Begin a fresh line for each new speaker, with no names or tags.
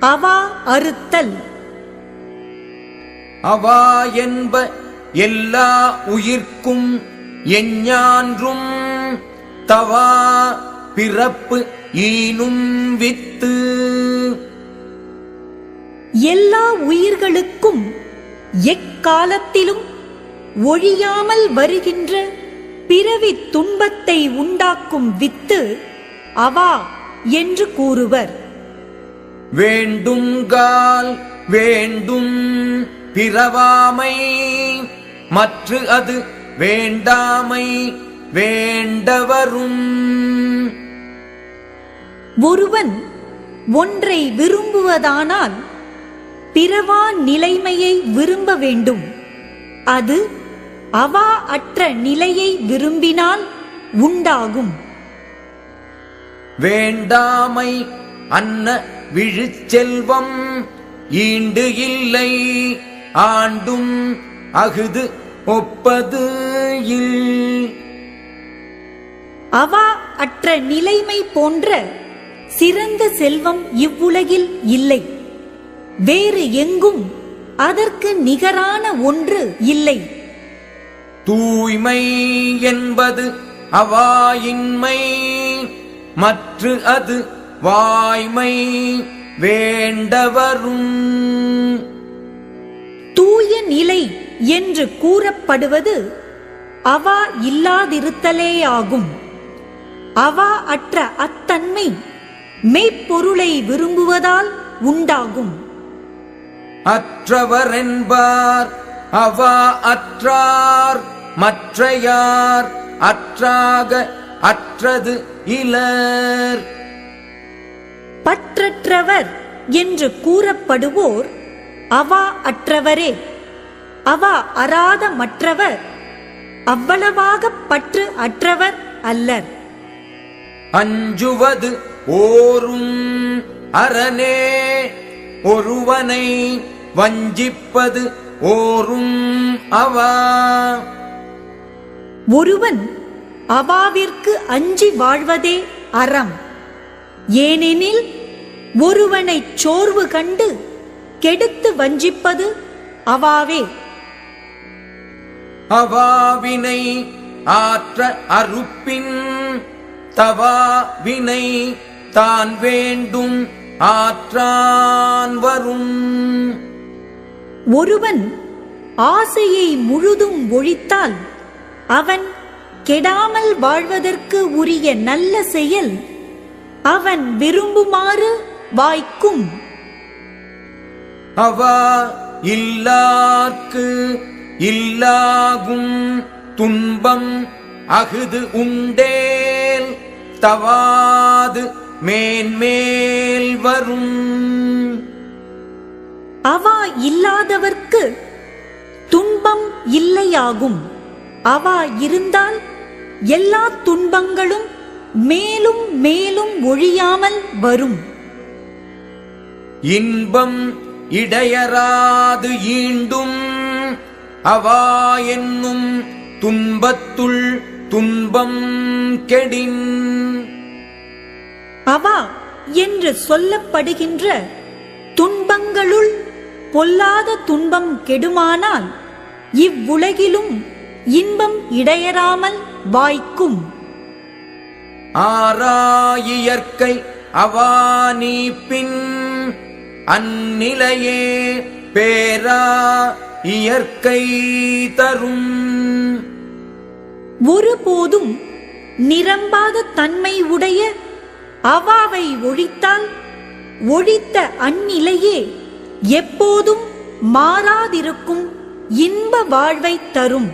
அவா அறுத்தல்.
அவா என்ப எல்லா உயிர்க்கும் எஞ்ஞான்றும் தவா பிறப்பு ஈனும் வித்து.
எல்லா உயிர்களுக்கும் எக்காலத்திலும் ஒழியாமல் வருகின்ற பிறவி துன்பத்தை உண்டாக்கும் வித்து அவா என்று கூறுவர்.
வேண்டுங்கால் வேண்டும் பிறவாமை. மற்று அது வேண்டாமை வேண்டவரும்.
ஒருவன் ஒன்றை விரும்புவதானால் பிறவா நிலைமையை விரும்ப வேண்டும். அது அவா அற்ற நிலையை விரும்பினால் உண்டாகும்.
வேண்டாமை அன்ன விழுச்செல்வம் ஈண்டு இல்லை. ஆண்டும் அகுது ஒப்பது இல்.
அவா அற்ற நிலைமை போன்ற சிறந்த செல்வம் இவ்வுலகில் இல்லை. வேறு எங்கும் அதற்கு நிகரான ஒன்று இல்லை.
தூய்மை என்பது அவாயின்மை மற்று அது வாய்மை வேண்டவரும்.
தூய நிலை என்று கூறப்படுவது அவா இல்லாதிருத்தலேயாகும். அவா அற்ற அத்தன்மை மெய்ப்பொருளை விரும்புவதால் உண்டாகும்.
அற்றவர் என்பார் அவா அற்றார் மற்றையார் அற்றாக அற்றது இலர்.
பற்றற்றவர் என்று கூறப்படுவோர் அவா அற்றவரே. அவா அறாத மற்றவர் அவ்வளவாக பற்று அற்றவர் அல்லர்.
அஞ்சுவது ஓரும் அரணே ஒருவனை வஞ்சிப்பது ஓரும் அவா.
ஒருவன் அவாவிற்கு அஞ்சி வாழ்வதே அறம். ஏனெனில் ஒருவனைச் சோர்வு கண்டு கெடுத்து வஞ்சிப்பது அவாவே.
அவாவினை ஆற்ற அறுப்பின் தவா வினை தான் வேண்டும் ஆற்றான் வரும்.
ஒருவன் ஆசையை முழுதும் ஒழித்தால் அவன் கெடாமல் வாழ்வதற்கு உரிய நல்ல செயல் அவன் விரும்புமாறு வாய்க்கும்.
அவா இல்லார்க்கு இல்லாகும் துன்பம் அகுது உண்டேல் தவாது மேன்மேல் வரும்.
அவா இல்லாதவர்க்கு துன்பம் இல்லையாகும். அவா இருந்தால் எல்லா துன்பங்களும் மேலும் மேலும் ஒழியாமல் வரும்.
இன்பம் இடையராது ஈண்டும் அவா என்னும் துன்பத்துள் துன்பம் கெடின்.
அவா என்று சொல்லப்படுகின்ற துன்பங்களுள் பொல்லாத துன்பம் கெடுமானால் இவ்வுலகிலும் இன்பம் இடையறாமல் வாய்க்கும்.
ஆராயியற்கை அவா பின் அந்நிலையே பேரா இயற்கை தரும்.
ஒருபோதும் நிரம்பாத தன்மை உடைய அவாவை ஒழித்தால் ஒழித்த அந்நிலையே எப்போதும் மாறாதிருக்கும் இன்ப வாழ்வை தரும்.